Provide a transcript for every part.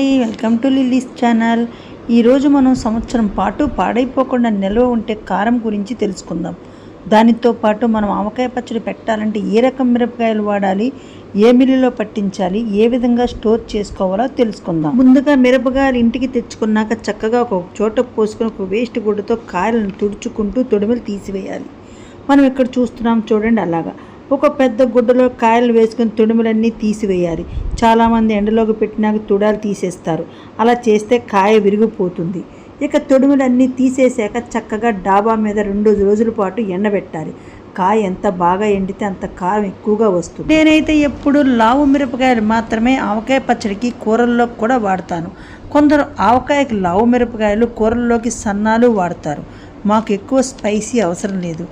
అండి. Welcome to lilly's channel. ఈరోజు మనం సంవత్సరం పాటు పాడైపోకుండా నిల్వ ఉంటే కారం గురించి తెలుసుకుందాం. దానితో పాటు మనం ఆవకాయ పచ్చడి పెట్టాలంటే ఏ రకం మిరపకాయలు వాడాలి ఏ మిల్లులో పట్టించాలి ఏ విధంగా స్టోర్ చేసుకోవాలో తెలుసుకుందాం. ముందుగా మిరపకాయలు ఇంటికి తెచ్చుకున్నాక చక్కగా ఒక చోట పోసుకుని ఒక వేస్ట్ గుడ్డతో కాయలను తుడుచుకుంటూ తొడిమలు తీసివేయాలి. మనం ఇక్కడ చూస్తున్నాం చూడండి అలాగా. ఒక పెద్ద గుడ్డలో కాయలు వేసుకొని తొడిమలన్నీ తీసివేయాలి. చాలామంది ఎండలోకి పెట్టినాక తుడాలు తీసేస్తారు. అలా చేస్తే కాయ విరిగిపోతుంది. ఇక తొడుములన్నీ తీసేసాక చక్కగా డాబా మీద రెండు రోజుల పాటు ఎండబెట్టాలి. కాయ ఎంత బాగా ఎండితే అంత కారం ఎక్కువగా వస్తుంది. నేనైతే ఎప్పుడు లావు మిరపకాయలు మాత్రమే ఆవకాయ పచ్చడికి కూరల్లో కూడా వాడతాను. కొందరు ఆవకాయకి లావు మిరపకాయలు కూరల్లోకి సన్నాలు వాడతారు. మాకు ఎక్కువ స్పైసీ అవసరం లేదు.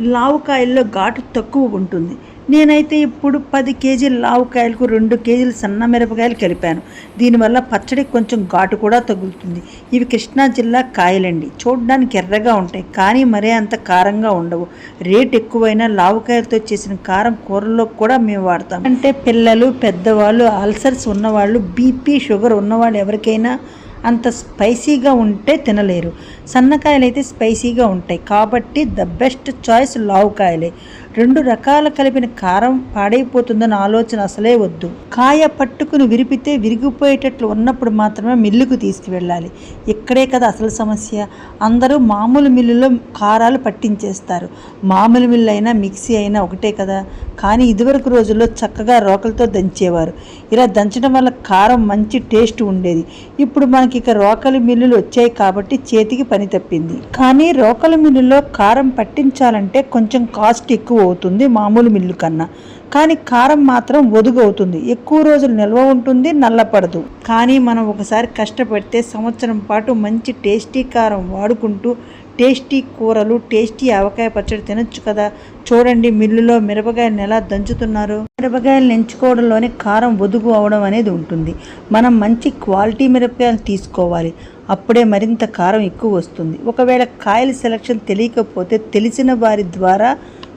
లావుకాయల్లో ఘాటు తక్కువ ఉంటుంది. నేనైతే ఇప్పుడు పది కేజీల లావుకాయలకు రెండు కేజీల సన్న మిరపకాయలు కలిపాను. దీనివల్ల పచ్చడి కొంచెం ఘాటు కూడా తగులుతుంది. ఇవి కృష్ణా జిల్లా కాయలండి. చూడడానికి ఎర్రగా ఉంటాయి కానీ మరే అంత కారంగా ఉండవు. రేట్ ఎక్కువైనా లావుకాయలతో చేసిన కారం కూరల్లో కూడా మేము వాడతాం. అంటే పిల్లలు పెద్దవాళ్ళు అల్సర్స్ ఉన్నవాళ్ళు బీపీ షుగర్ ఉన్నవాళ్ళు ఎవరికైనా అంత స్పైసీగా ఉంటే తినలేరు. సన్నకాయలు అయితే స్పైసీగా ఉంటాయి. కాబట్టి ద బెస్ట్ చాయిస్ లావుకాయలే. రెండు రకాల కలిపిన కారం పాడైపోతుందన్న ఆలోచన అసలే వద్దు. కాయ పట్టుకుని విరిపితే విరిగిపోయేటట్లు ఉన్నప్పుడు మాత్రమే మిల్లుకు తీసుకువెళ్ళాలి. ఇక్కడే కదా అసలు సమస్య. అందరూ మామూలు మిల్లులో కారాలు పట్టించేస్తారు. మామూలు మిల్లు అయినా మిక్సీ అయినా ఒకటే కదా. కానీ ఇదివరకు రోజుల్లో చక్కగా రోకలతో దంచేవారు. ఇలా దంచడం వల్ల కారం మంచి టేస్ట్ ఉండేది. ఇప్పుడు మనకి ఇక రోకలి మిల్లులు వచ్చాయి కాబట్టి చేతికి పని తప్పింది. కానీ రోకలి మిల్లులో కారం పట్టించాలంటే కొంచెం కాస్ట్ ఎక్కువ అవుతుంది మామూలు మిల్లు కన్నా. కానీ కారం మాత్రం ఒదుగు అవుతుంది. ఎక్కువ రోజులు నిల్వ ఉంటుంది నల్లపడదు. కానీ మనం ఒకసారి కష్టపడితే సంవత్సరం పాటు మంచి టేస్టీ కారం వాడుకుంటూ టేస్టీ కూరలు టేస్టీ ఆవకాయ పచ్చడి తినొచ్చు కదా. చూడండి మిల్లులో మిరపకాయలను ఎలా దంచుతున్నారు. మిరపకాయలు ఎంచుకోవడంలోనే కారం ఒదుగు అవడం అనేది ఉంటుంది. మనం మంచి క్వాలిటీ మిరపకాయలు తీసుకోవాలి. అప్పుడే మరింత కారం ఎక్కువ వస్తుంది. ఒకవేళ కాయల సెలక్షన్ తెలియకపోతే తెలిసిన వారి ద్వారా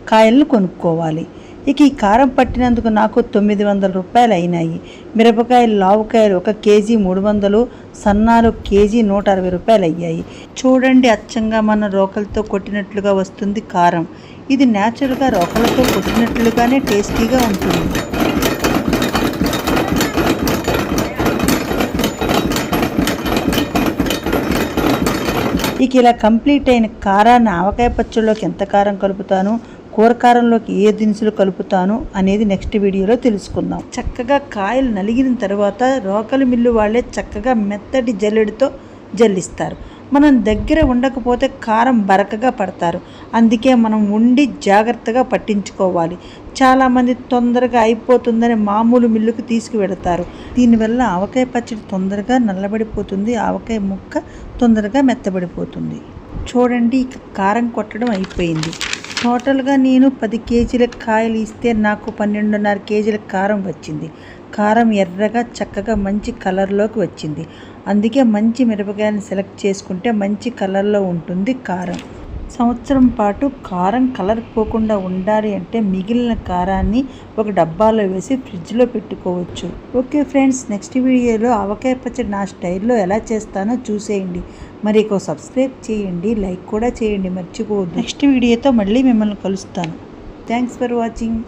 కాయలను కొనుక్కోవాలి. ఇక ఈ కారం పట్టినందుకు నాకు తొమ్మిది వందల రూపాయలు అయినాయి. మిరపకాయలు లావుకాయలు ఒక కేజీ మూడు వందలు సన్నాలు కేజీ నూట అరవై రూపాయలు అయ్యాయి. చూడండి అచ్చంగా మన రోకలతో కొట్టినట్లుగా వస్తుంది కారం. ఇది న్యాచురల్గా రోకలతో కొట్టినట్లుగానే టేస్టీగా ఉంటుంది. ఇక ఇలా కంప్లీట్ అయిన కారాన్ని ఆవకాయ పచ్చళ్ళలోకి ఎంత కారం కలుపుతాను? కూరకారంలోకి ఏ దినుసులు కలుపుతాను అనేది నెక్స్ట్ వీడియోలో తెలుసుకుందాం. చక్కగా కాయలు నలిగిన తర్వాత రోకలి మిల్లు వాళ్ళే చక్కగా మెత్తటి జల్లెడితో జల్లిస్తారు. మనం దగ్గర ఉండకపోతే కారం బరకగా పడతారు. అందుకే మనం ఉండి జాగ్రత్తగా పట్టించుకోవాలి. చాలామంది తొందరగా అయిపోతుందని మామూలు మిల్లుకు తీసుకువెడతారు. దీనివల్ల ఆవకాయ పచ్చడి తొందరగా నల్లబడిపోతుంది ఆవకాయ ముక్క తొందరగా మెత్తబడిపోతుంది. చూడండి కారం కొట్టడం అయిపోయింది. టోటల్గా నేను పది కేజీల కాయలు ఇస్తే నాకు పన్నెండున్నర కేజీల కారం వచ్చింది. కారం ఎర్రగా చక్కగా మంచి కలర్లోకి వచ్చింది. అందుకే మంచి మిరపకాయలను సెలెక్ట్ చేసుకుంటే మంచి కలర్లో ఉంటుంది కారం. సంవత్సరం పాటు కారం కలర్ పోకుండా ఉండాలి అంటే మిగిలిన కారాన్ని ఒక డబ్బాలో వేసి ఫ్రిడ్జ్లో పెట్టుకోవచ్చు. ఓకే ఫ్రెండ్స్ నెక్స్ట్ వీడియోలో ఆవకాయ పచ్చడి నా స్టైల్లో ఎలా చేస్తానో చూసేయండి. మరి ఇక సబ్స్క్రైబ్ చేయండి లైక్ కూడా చేయండి మర్చిపోవద్దు. నెక్స్ట్ వీడియోతో మళ్ళీ మిమ్మల్ని కలుస్తాను. Thanks for watching.